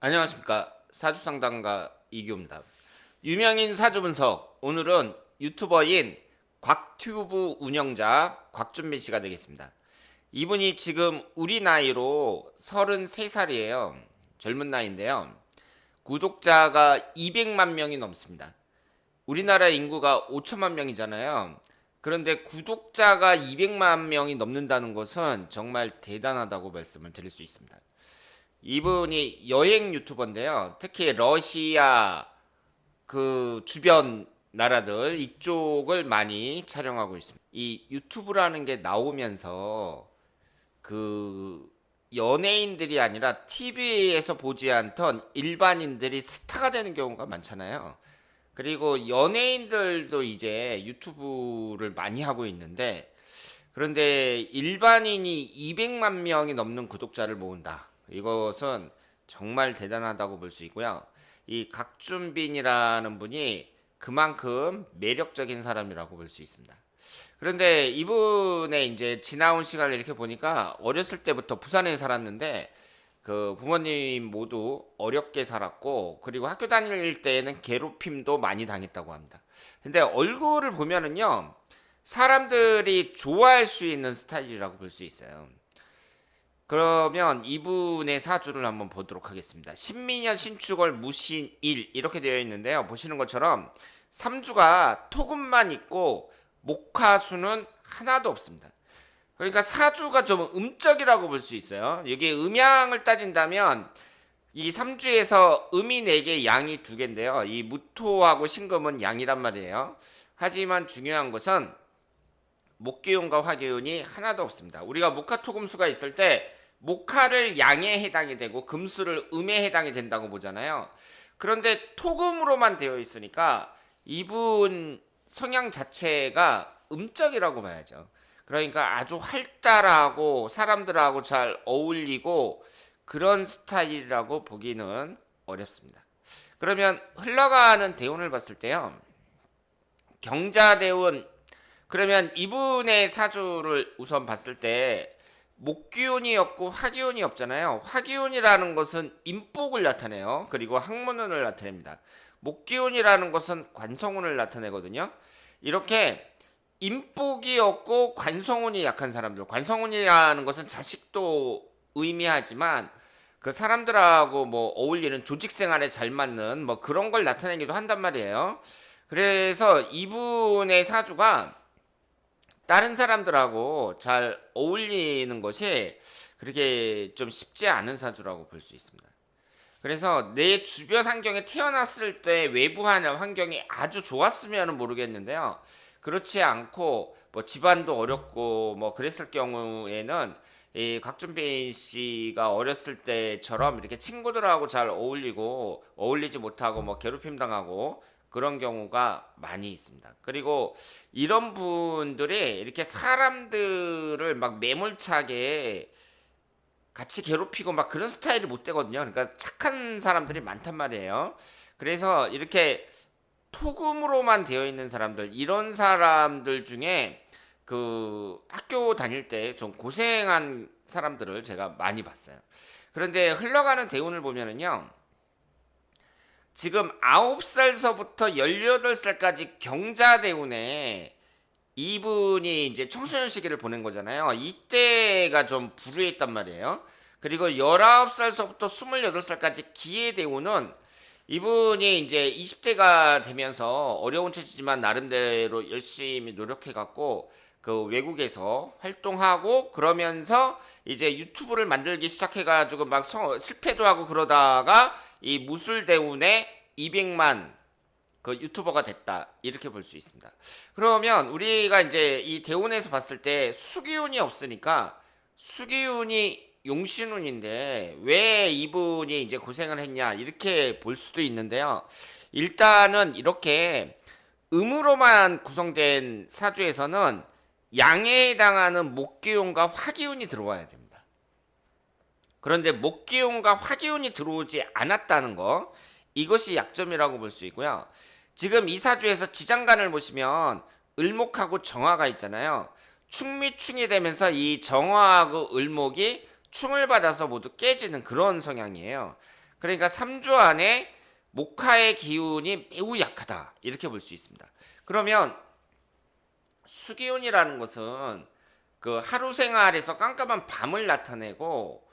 안녕하십니까 사주상담가 이규입니다. 유명인 사주분석 오늘은 유튜버인 곽튜브 운영자 곽준빈 씨가 되겠습니다. 이분이 지금 우리 나이로 33살이에요. 젊은 나이인데요. 구독자가 200만 명이 넘습니다. 우리나라 인구가 5천만 명이잖아요. 그런데 구독자가 200만 명이 넘는다는 것은 정말 대단하다고 말씀을 드릴 수 있습니다. 이분이 여행 유튜버인데요. 특히 러시아 그 주변 나라들 이쪽을 많이 촬영하고 있습니다. 이 유튜브라는 게 나오면서 그 연예인들이 아니라 TV에서 보지 않던 일반인들이 스타가 되는 경우가 많잖아요. 그리고 연예인들도 이제 유튜브를 많이 하고 있는데 그런데 일반인이 200만 명이 넘는 구독자를 모은다. 이것은 정말 대단하다고 볼 수 있고요. 이 각준빈이라는 분이 그만큼 매력적인 사람이라고 볼 수 있습니다. 그런데 이분의 이제 지나온 시간을 이렇게 보니까 어렸을 때부터 부산에 살았는데 그 부모님 모두 어렵게 살았고 그리고 학교 다닐 때에는 괴롭힘도 많이 당했다고 합니다. 근데 얼굴을 보면은요 사람들이 좋아할 수 있는 스타일이라고 볼 수 있어요. 그러면 이분의 사주를 한번 보도록 하겠습니다. 신민년 신축월 무신일 이렇게 되어 있는데요. 보시는 것처럼 삼주가 토금만 있고 목화수는 하나도 없습니다. 그러니까 사주가 좀 음적이라고 볼 수 있어요. 여기 음양을 따진다면 이 삼주에서 음이 4개, 양이 2개인데요. 이 무토하고 신금은 양이란 말이에요. 하지만 중요한 것은 목기운과 화기운이 하나도 없습니다. 우리가 목화토금수가 있을 때 목화를 양에 해당이 되고 금수를 음에 해당이 된다고 보잖아요. 그런데 토금으로만 되어 있으니까 이분 성향 자체가 음적이라고 봐야죠. 그러니까 아주 활달하고 사람들하고 잘 어울리고 그런 스타일이라고 보기는 어렵습니다. 그러면 흘러가는 대운을 봤을 때요. 경자대운 그러면 이분의 사주를 우선 봤을 때 목기운이 없고 화기운이 없잖아요. 화기운이라는 것은 인복을 나타내요. 그리고 학문운을 나타냅니다. 목기운이라는 것은 관성운을 나타내거든요. 이렇게 인복이 없고 관성운이 약한 사람들. 관성운이라는 것은 자식도 의미하지만 그 사람들하고 뭐 어울리는 조직 생활에 잘 맞는 뭐 그런 걸 나타내기도 한단 말이에요. 그래서 이분의 사주가 다른 사람들하고 잘 어울리는 것이 그렇게 좀 쉽지 않은 사주라고 볼 수 있습니다. 그래서 내 주변 환경에 태어났을 때 외부 환경이 아주 좋았으면 모르겠는데요. 그렇지 않고 뭐 집안도 어렵고 뭐 그랬을 경우에는 이 곽준빈 씨가 어렸을 때처럼 이렇게 친구들하고 잘 어울리고 어울리지 못하고 뭐 괴롭힘 당하고 그런 경우가 많이 있습니다. 그리고 이런 분들이 이렇게 사람들을 막 매몰차게 같이 괴롭히고 막 그런 스타일이 못 되거든요. 그러니까 착한 사람들이 많단 말이에요. 그래서 이렇게 토금으로만 되어 있는 사람들, 이런 사람들 중에 그 학교 다닐 때 좀 고생한 사람들을 제가 많이 봤어요. 그런데 흘러가는 대운을 보면은요. 지금 9살서부터 18살까지 경자대운에 이분이 이제 청소년 시기를 보낸 거잖아요. 이때가 좀 불우했단 말이에요. 그리고 19살서부터 28살까지 기회대운은 이분이 이제 20대가 되면서 어려운 처지지만 나름대로 열심히 노력해갖고 그 외국에서 활동하고 그러면서 이제 유튜브를 만들기 시작해가지고 막 성, 실패도 하고 그러다가 이 무술 대운에 200만 그 유튜버가 됐다 이렇게 볼 수 있습니다. 그러면 우리가 이제 이 대운에서 봤을 때 수기운이 없으니까 수기운이 용신운인데 왜 이분이 이제 고생을 했냐 이렇게 볼 수도 있는데요. 일단은 이렇게 음으로만 구성된 사주에서는 양에 해당하는 목기운과 화기운이 들어와야 됩니다. 그런데 목기운과 화기운이 들어오지 않았다는 거 이것이 약점이라고 볼 수 있고요. 지금 이 사주에서 지장간을 보시면 을목하고 정화가 있잖아요. 충미충이 되면서 이 정화하고 을목이 충을 받아서 모두 깨지는 그런 성향이에요. 그러니까 3주 안에 목화의 기운이 매우 약하다. 이렇게 볼 수 있습니다. 그러면 수기운이라는 것은 그 하루 생활에서 깜깜한 밤을 나타내고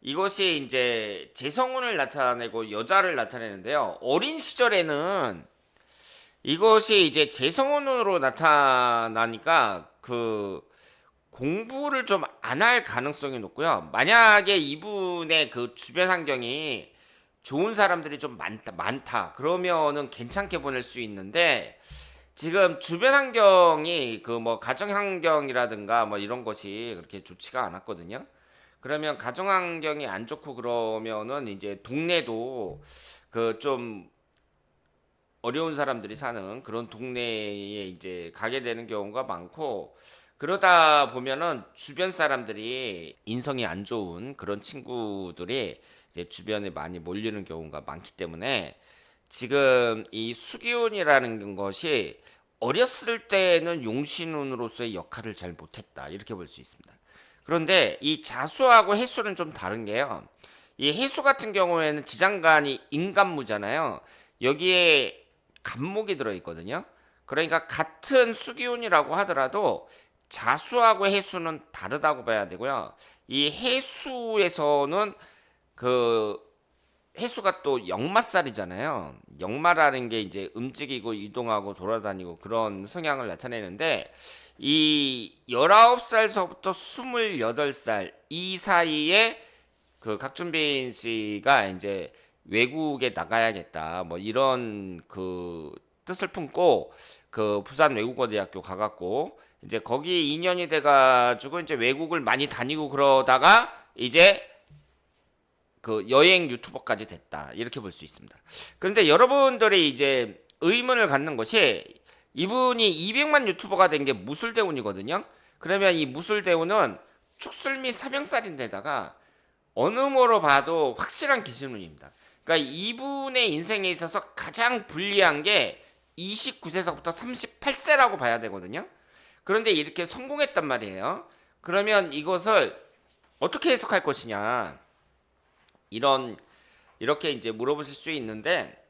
이것이 이제 재성운을 나타내고 여자를 나타내는데요. 어린 시절에는 이것이 이제 재성운으로 나타나니까 그 공부를 좀 안 할 가능성이 높고요. 만약에 이분의 그 주변 환경이 좋은 사람들이 좀 많다, 많다. 그러면은 괜찮게 보낼 수 있는데 지금 주변 환경이 그 뭐 가정 환경이라든가 뭐 이런 것이 그렇게 좋지가 않았거든요. 그러면 가정 환경이 안 좋고 그러면은 이제 동네도 그 좀 어려운 사람들이 사는 그런 동네에 이제 가게 되는 경우가 많고 그러다 보면은 주변 사람들이 인성이 안 좋은 그런 친구들이 이제 주변에 많이 몰리는 경우가 많기 때문에 지금 이 수기운이라는 것이 어렸을 때는 용신운으로서의 역할을 잘 못했다 이렇게 볼 수 있습니다. 그런데 이 자수하고 해수는 좀 다른 게요. 이 해수 같은 경우에는 지장간이 인간무잖아요. 여기에 간목이 들어 있거든요. 그러니까 같은 수기운이라고 하더라도 자수하고 해수는 다르다고 봐야 되고요. 이 해수에서는 그 해수가 또 역마살이잖아요. 역마라는 게 이제 움직이고 이동하고 돌아다니고 그런 성향을 나타내는데 이 19살서부터 28살 이 사이에 그 각준빈 씨가 이제 외국에 나가야겠다 뭐 이런 그 뜻을 품고 그 부산 외국어대학교 가갖고 이제 거기 2년이 돼가지고 이제 외국을 많이 다니고 그러다가 이제 그 여행 유튜버까지 됐다 이렇게 볼 수 있습니다. 그런데 여러분들이 이제 의문을 갖는 것이 이분이 200만 유튜버가 된 게 무술대운이거든요. 그러면 이 무술대운은 축술 및 사명살인데다가 어느 뭐로 봐도 확실한 기신운입니다. 그러니까 이분의 인생에 있어서 가장 불리한 게 29세서부터 38세라고 봐야 되거든요. 그런데 이렇게 성공했단 말이에요. 그러면 이것을 어떻게 해석할 것이냐? 이런 이렇게 이제 물어보실 수 있는데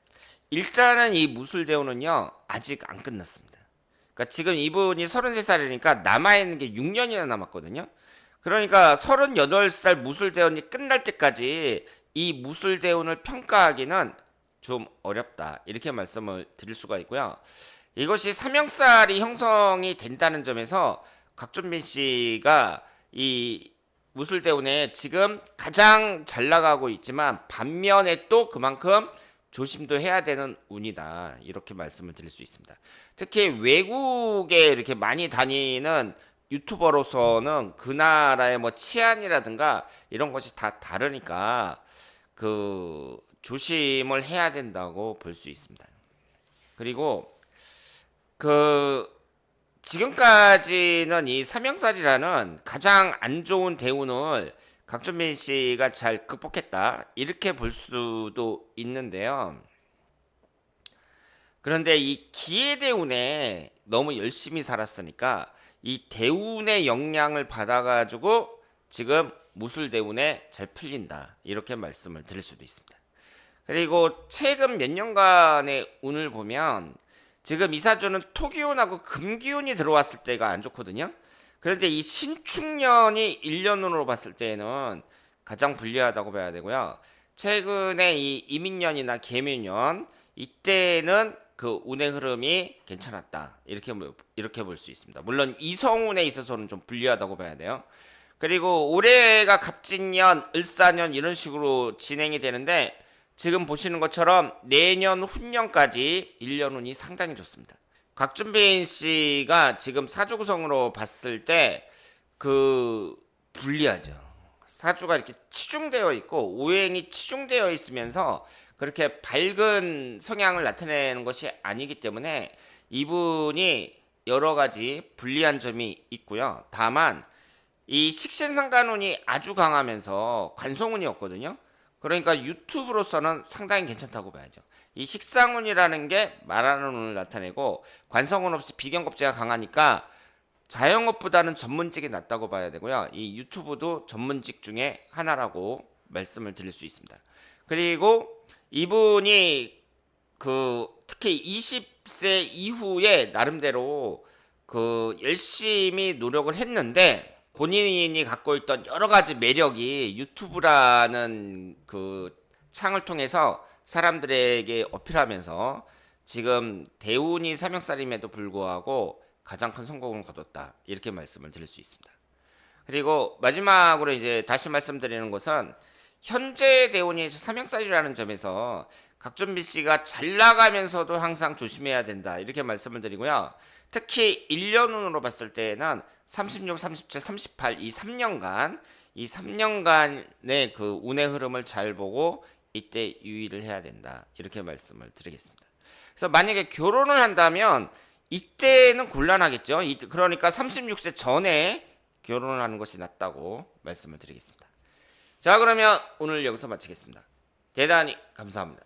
일단은 이 무술대우는요 아직 안 끝났습니다. 그러니까 지금 이분이 33살이니까 남아 있는 게 6년이나 남았거든요. 그러니까 38살 무술대원이 끝날 때까지 이 무술대원을 평가하기는 좀 어렵다 이렇게 말씀을 드릴 수가 있고요. 이것이 사명살이 형성이 된다는 점에서 곽준빈 씨가 이 무술대운에 지금 가장 잘 나가고 있지만 반면에 또 그만큼 조심도 해야 되는 운이다 이렇게 말씀을 드릴 수 있습니다. 특히 외국에 이렇게 많이 다니는 유튜버로서는 그 나라의 뭐 치안이라든가 이런 것이 다 다르니까 그 조심을 해야 된다고 볼 수 있습니다. 그리고 그 지금까지는 이 삼형살이라는 가장 안 좋은 대운을 각준민 씨가 잘 극복했다 이렇게 볼 수도 있는데요. 그런데 이 기회 대운에 너무 열심히 살았으니까 이 대운의 영향을 받아가지고 지금 무술 대운에 잘 풀린다 이렇게 말씀을 드릴 수도 있습니다. 그리고 최근 몇 년간의 운을 보면 지금 이사주는 토기운하고 금기운이 들어왔을 때가 안 좋거든요. 그런데 이 신축년이 1년으로 봤을 때에는 가장 불리하다고 봐야 되고요. 최근에 이 이민년이나 개민년 이때는 그 운의 흐름이 괜찮았다. 이렇게 뭐- 이렇게 볼 수 있습니다. 물론 이성운에 있어서는 좀 불리하다고 봐야 돼요. 그리고 올해가 갑진년, 을사년 이런 식으로 진행이 되는데 지금 보시는 것처럼 내년 훈년까지 1년 운이 상당히 좋습니다. 곽준빈 씨가 지금 사주 구성으로 봤을 때 그 불리하죠. 사주가 이렇게 치중되어 있고 오행이 치중되어 있으면서 그렇게 밝은 성향을 나타내는 것이 아니기 때문에 이분이 여러 가지 불리한 점이 있고요. 다만 이 식신상간운이 아주 강하면서 관성운이 없거든요. 그러니까 유튜브로서는 상당히 괜찮다고 봐야죠. 이 식상운이라는 게 말하는 운을 나타내고 관성운 없이 비경겁제가 강하니까 자영업보다는 전문직이 낫다고 봐야 되고요. 이 유튜브도 전문직 중에 하나라고 말씀을 드릴 수 있습니다. 그리고 이분이 그 특히 20세 이후에 나름대로 그 열심히 노력을 했는데 본인이 갖고 있던 여러 가지 매력이 유튜브라는 그 창을 통해서 사람들에게 어필하면서 지금 대운이 삼형살임에도 불구하고 가장 큰 성공을 거뒀다 이렇게 말씀을 드릴 수 있습니다. 그리고 마지막으로 이제 다시 말씀드리는 것은 현재 대운이 삼형살이라는 점에서 각준비 씨가 잘 나가면서도 항상 조심해야 된다 이렇게 말씀을 드리고요. 특히 1년 운으로 봤을 때는 36, 37, 38 이 3년간 이 3년간의 그 운의 흐름을 잘 보고 이때 유의를 해야 된다 이렇게 말씀을 드리겠습니다. 그래서 만약에 결혼을 한다면 이때는 곤란하겠죠. 이- 그러니까 36세 전에 결혼을 하는 것이 낫다고 말씀을 드리겠습니다. 자 그러면 오늘 여기서 마치겠습니다. 대단히 감사합니다.